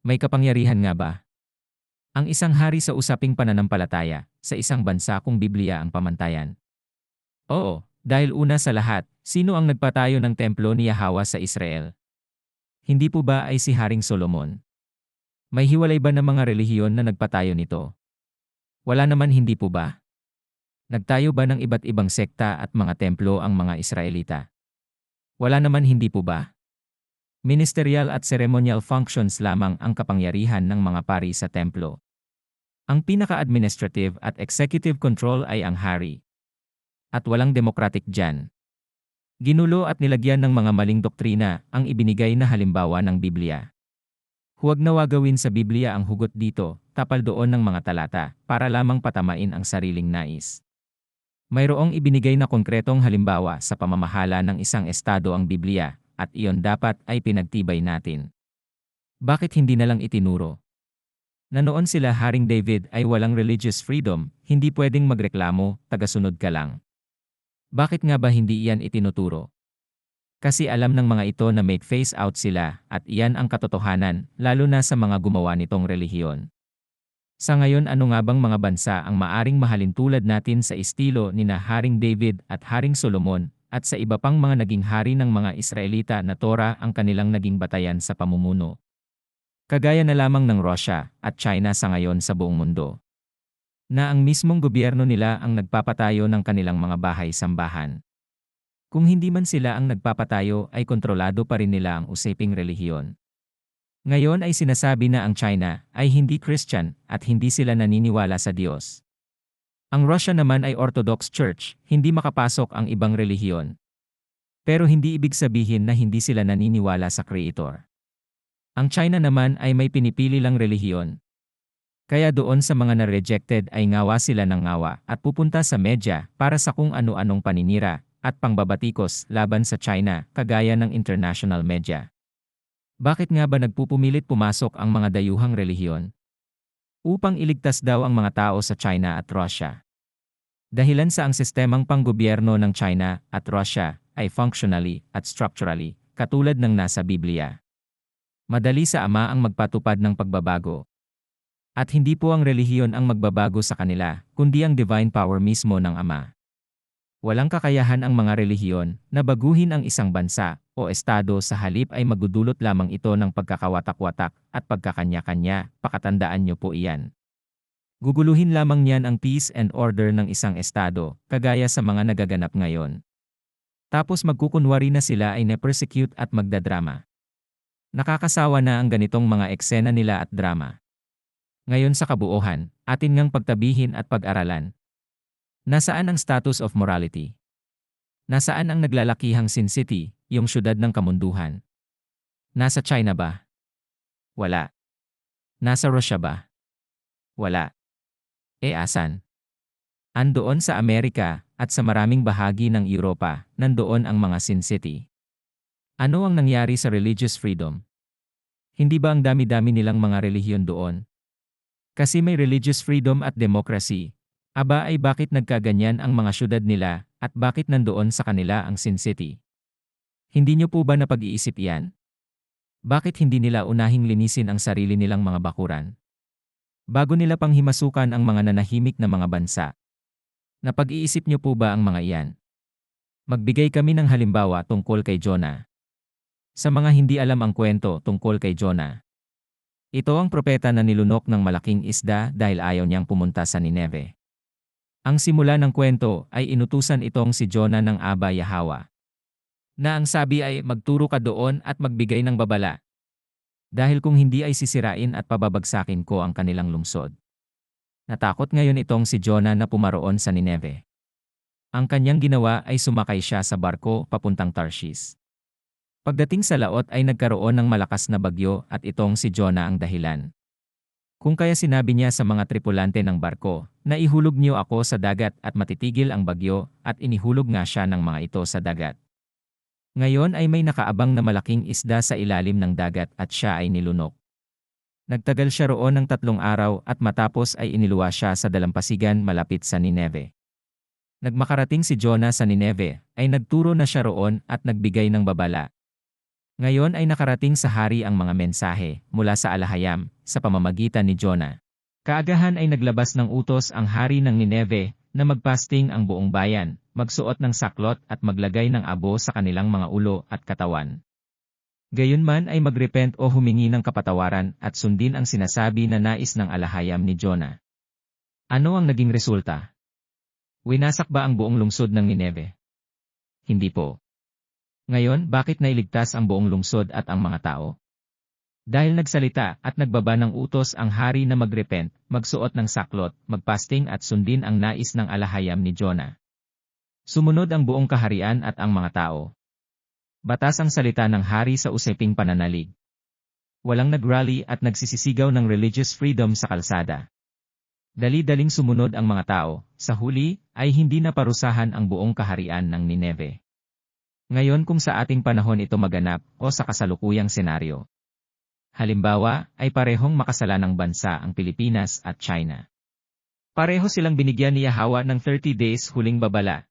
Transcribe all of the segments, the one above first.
May kapangyarihan nga ba? Ang isang hari sa usaping pananampalataya, sa isang bansa kung Biblia ang pamantayan. Oo, dahil una sa lahat, sino ang nagpatayo ng templo ni Yahweh sa Israel? Hindi po ba ay si Haring Solomon? May hiwalay ba ng mga relihiyon na nagpatayo nito? Wala naman hindi po ba? Nagtayo ba ng iba't ibang sekta at mga templo ang mga Israelita? Wala naman hindi po ba? Ministerial at ceremonial functions lamang ang kapangyarihan ng mga pari sa templo. Ang pinaka-administrative at executive control ay ang hari. At walang democratic dyan. Ginulo at nilagyan ng mga maling doktrina ang ibinigay na halimbawa ng Biblia. Huwag nawa gawin sa Biblia ang hugot dito, tapal doon ng mga talata, para lamang patamain ang sariling nais. Mayroong ibinigay na konkretong halimbawa sa pamamahala ng isang estado ang Biblia, at iyon dapat ay pinagtibay natin. Bakit hindi na lang itinuro? Na noon sila Haring David ay walang religious freedom, hindi pwedeng magreklamo, tagasunod ka lang. Bakit nga ba hindi iyan itinuturo? Kasi alam ng mga ito na may face out sila at iyan ang katotohanan, lalo na sa mga gumawa nitong relihiyon. Sa ngayon ano nga bang mga bansa ang maaring mahalin tulad natin sa estilo ni na Haring David at Haring Solomon at sa iba pang mga naging hari ng mga Israelita na Tora ang kanilang naging batayan sa pamumuno. Kagaya na lamang ng Russia at China sa ngayon sa buong mundo. Na ang mismong gobyerno nila ang nagpapatayo ng kanilang mga bahay-sambahan. Kung hindi man sila ang nagpapatayo ay kontrolado pa rin nila ang usaping relihiyon. Ngayon ay sinasabi na ang China ay hindi Christian at hindi sila naniniwala sa Diyos. Ang Russia naman ay Orthodox Church, hindi makapasok ang ibang relihiyon. Pero hindi ibig sabihin na hindi sila naniniwala sa Creator. Ang China naman ay may pinipili lang relihiyon. Kaya doon sa mga na-rejected ay ngawa sila ng ngawa at pupunta sa media para sa kung ano-anong paninira at pangbabatikos laban sa China kagaya ng international media. Bakit nga ba nagpupumilit pumasok ang mga dayuhang relihiyon? Upang iligtas daw ang mga tao sa China at Russia. Dahilan sa ang sistemang panggobyerno ng China at Russia ay functionally at structurally katulad ng nasa Biblia. Madali sa ama ang magpatupad ng pagbabago. At hindi po ang relihiyon ang magbabago sa kanila, kundi ang divine power mismo ng ama. Walang kakayahan ang mga relihiyon na baguhin ang isang bansa o estado sa halip ay magudulot lamang ito ng pagkakawatak-watak at pagkakanya-kanya, pakatandaan niyo po iyan. Guguluhin lamang niyan ang peace and order ng isang estado, kagaya sa mga nagaganap ngayon. Tapos magkukunwari na sila ay ne-persecute at magdadrama. Nakakasawa na ang ganitong mga eksena nila at drama. Ngayon sa kabuuhan, atin ngang pagtabihin at pag-aralan. Nasaan ang status of morality? Nasaan ang naglalakihang Sin City, yung syudad ng kamunduhan. Nasa China ba? Wala. Nasa Russia ba? Wala. E asan? Andoon sa Amerika at sa maraming bahagi ng Europa, nandoon ang mga Sin City. Ano ang nangyari sa religious freedom? Hindi ba ang dami-dami nilang mga relihiyon doon? Kasi may religious freedom at democracy. Aba ay bakit nagkaganyan ang mga syudad nila at bakit nandoon sa kanila ang Sin City? Hindi niyo po ba napag-iisip iyan? Bakit hindi nila unahing linisin ang sarili nilang mga bakuran? Bago nila pang himasukan ang mga nanahimik na mga bansa. Napag-iisip niyo po ba ang mga iyan? Magbigay kami ng halimbawa tungkol kay Jonah. Sa mga hindi alam ang kwento tungkol kay Jonah. Ito ang propeta na nilunok ng malaking isda dahil ayaw niyang pumunta sa Nineve. Ang simula ng kwento ay inutusan itong si Jonah ng Aba Yahawa na ang sabi ay magturo ka doon at magbigay ng babala. Dahil kung hindi ay sisirain at pababagsakin ko ang kanilang lungsod. Natakot ngayon itong si Jonah na pumaroon sa Nineve. Ang kanyang ginawa ay sumakay siya sa barko papuntang Tarshish. Pagdating sa laot ay nagkaroon ng malakas na bagyo at itong si Jonah ang dahilan. Kung kaya sinabi niya sa mga tripulante ng barko, na ihulog niyo ako sa dagat at matitigil ang bagyo, at inihulog nga siya ng mga ito sa dagat. Ngayon ay may nakaabang na malaking isda sa ilalim ng dagat at siya ay nilunok. Nagtagal siya roon ng tatlong araw at matapos ay iniluwa siya sa dalampasigan malapit sa Nineve. Nagmakarating si Jonah sa Nineve, ay nagturo na siya roon at nagbigay ng babala. Ngayon ay nakarating sa hari ang mga mensahe mula sa alahayam sa pamamagitan ni Jonah. Kaagahan ay naglabas ng utos ang hari ng Nineve na magpasting ang buong bayan, magsuot ng saklot at maglagay ng abo sa kanilang mga ulo at katawan. Gayunman ay magrepent o humingi ng kapatawaran at sundin ang sinasabi na nais ng alahayam ni Jonah. Ano ang naging resulta? Winasak ba ang buong lungsod ng Nineve? Hindi po. Ngayon, bakit nailigtas ang buong lungsod at ang mga tao? Dahil nagsalita at nagbaba ng utos ang hari na magrepent, magsuot ng saklot, magpasting at sundin ang nais ng alahayam ni Jonah. Sumunod ang buong kaharian at ang mga tao. Batas ang salita ng hari sa usaping pananalig. Walang nagrally at nagsisisigaw ng religious freedom sa kalsada. Dali-daling sumunod ang mga tao, sa huli, ay hindi naparusahan ang buong kaharian ng Nineve. Ngayon kung sa ating panahon ito maganap o sa kasalukuyang senaryo. Halimbawa, ay parehong makasalanang bansa ang Pilipinas at China. Pareho silang binigyan ni Yahawa ng 30 days huling babala.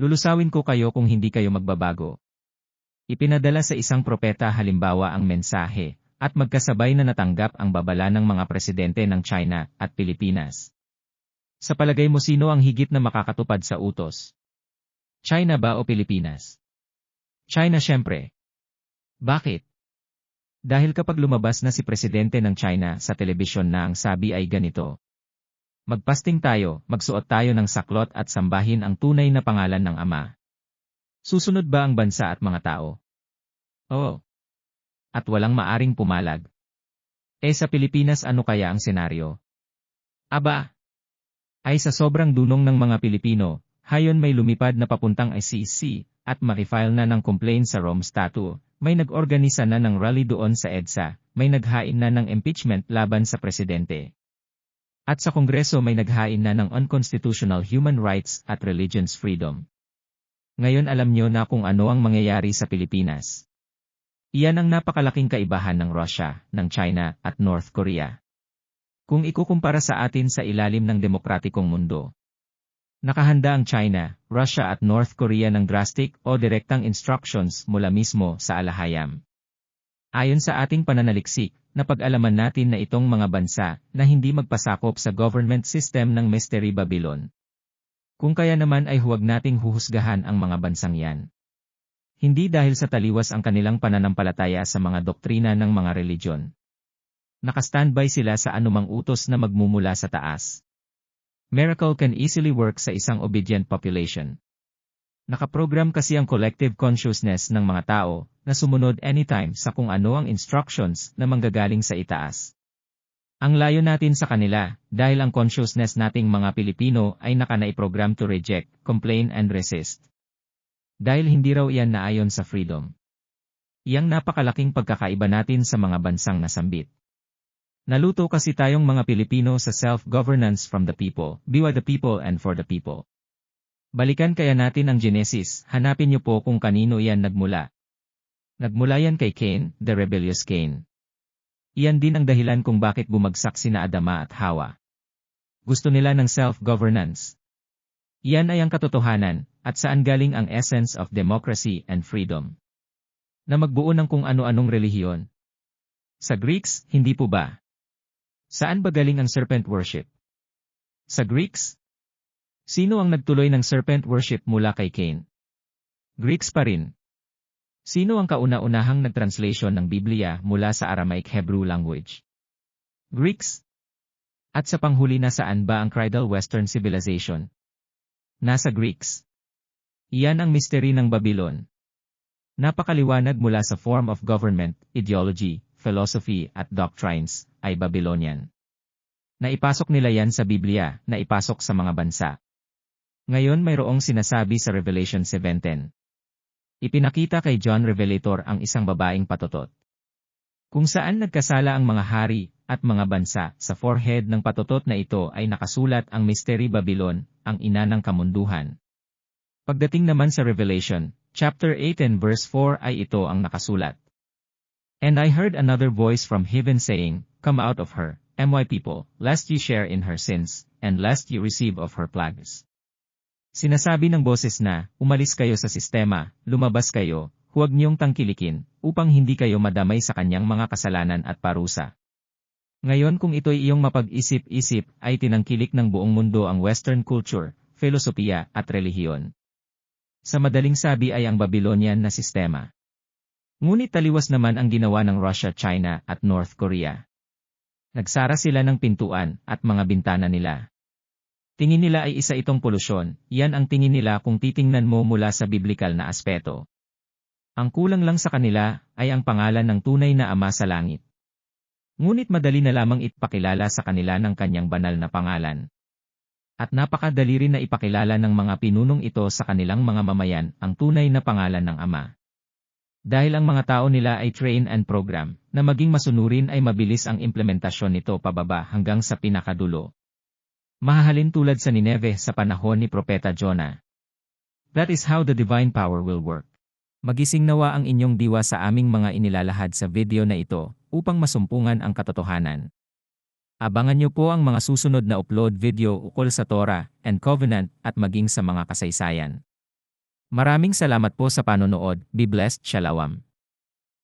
Lulusawin ko kayo kung hindi kayo magbabago. Ipinadala sa isang propeta halimbawa ang mensahe, at magkasabay na natanggap ang babala ng mga presidente ng China at Pilipinas. Sa palagay mo sino ang higit na makakatupad sa utos? China ba o Pilipinas? China syempre. Bakit? Dahil kapag lumabas na si Presidente ng China sa telebisyon na ang sabi ay ganito. Magpasting tayo, magsuot tayo ng saklot at sambahin ang tunay na pangalan ng Ama. Susunod ba ang bansa at mga tao? Oo. At walang maaring pumalag. Eh sa Pilipinas ano kaya ang senaryo? Aba! Ay sa sobrang dunong ng mga Pilipino, hayon may lumipad na papuntang ICC, at makifile na ng complaint sa Rome Statute, may nag-organisa na ng rally doon sa EDSA, may naghain na ng impeachment laban sa presidente. At sa Kongreso may naghain na ng unconstitutional human rights at religions freedom. Ngayon alam nyo na kung ano ang mangyayari sa Pilipinas. Iyan ang napakalaking kaibahan ng Russia, ng China, at North Korea. Kung ikukumpara sa atin sa ilalim ng demokratikong mundo, Nakahanda ang China, Russia at North Korea ng drastic o direktang instructions mula mismo sa alahayam. Ayon sa ating pananaliksik, napag-alaman natin na itong mga bansa na hindi magpasakop sa government system ng Mystery Babylon. Kung kaya naman ay huwag nating huhusgahan ang mga bansang yan. Hindi dahil sa taliwas ang kanilang pananampalataya sa mga doktrina ng mga religion. Nakastandby sila sa anumang utos na magmumula sa taas. Miracle can easily work sa isang obedient population. Nakaprogram kasi ang collective consciousness ng mga tao na sumunod anytime sa kung ano ang instructions na manggagaling sa itaas. Ang layo natin sa kanila, dahil ang consciousness nating mga Pilipino ay nakanaiprogram to reject, complain and resist. Dahil hindi raw iyan naayon sa freedom. Iyang napakalaking pagkakaiba natin sa mga bansang nasambit. Naluto kasi tayong mga Pilipino sa self-governance from the people, with the people and for the people. Balikan kaya natin ang Genesis, hanapin niyo po kung kanino iyan nagmula. Nagmula yan kay Cain, the rebellious Cain. Iyan din ang dahilan kung bakit bumagsak sina Adama at Hawa. Gusto nila ng self-governance. Iyan ay ang katotohanan, at saan galing ang essence of democracy and freedom. Na magbuo ng kung ano-anong relihiyon. Sa Greeks, hindi po ba? Saan ba galing ang serpent worship? Sa Greeks? Sino ang nagtuloy ng serpent worship mula kay Cain? Greeks pa rin. Sino ang kauna-unahang nagtranslation ng Biblia mula sa Aramaic Hebrew language? Greeks. At sa panghuli na saan ba ang Cradle Western Civilization? Nasa Greeks. Iyan ang misteri ng Babylon. Napakaliwanag mula sa form of government, ideology, philosophy at doctrines, ay Babylonian. Naipasok nila yan sa Biblia, naipasok sa mga bansa. Ngayon mayroong sinasabi sa Revelation 7.10. Ipinakita kay John Revelator ang isang babaeng patotot. Kung saan nagkasala ang mga hari at mga bansa, sa forehead ng patotot na ito ay nakasulat ang Mystery Babylon, ang ina ng kamunduhan. Pagdating naman sa Revelation, chapter 8 and verse 4 ay ito ang nakasulat. And I heard another voice from heaven saying, Come out of her, my people, lest ye share in her sins, and lest ye receive of her plagues. Sinasabi ng boses na, umalis kayo sa sistema, lumabas kayo, huwag niyong tangkilikin, upang hindi kayo madamay sa kanyang mga kasalanan at parusa. Ngayon kung ito'y iyong mapag-isip-isip, ay tinangkilik ng buong mundo ang Western culture, filosofiya, at relihiyon. Sa madaling sabi ay ang Babylonian na sistema. Ngunit taliwas naman ang ginawa ng Russia, China, at North Korea. Nagsara sila ng pintuan at mga bintana nila. Tingin nila ay isa itong polusyon, yan ang tingin nila kung titingnan mo mula sa biblikal na aspeto. Ang kulang lang sa kanila ay ang pangalan ng tunay na Ama sa Langit. Ngunit madali na lamang ipakilala sa kanila ng kanyang banal na pangalan. At napakadali rin na ipakilala ng mga pinunong ito sa kanilang mga mamayan ang tunay na pangalan ng Ama. Dahil ang mga tao nila ay train and program, na maging masunurin ay mabilis ang implementasyon nito pababa hanggang sa pinakadulo. Mahahalin tulad sa Nineve sa panahon ni Propeta Jonah. That is how the divine power will work. Magising nawa ang inyong diwa sa aming mga inilalahad sa video na ito upang masumpungan ang katotohanan. Abangan niyo po ang mga susunod na upload video ukol sa Torah and Covenant at maging sa mga kasaysayan. Maraming salamat po sa panonood. Be blessed, Shalom.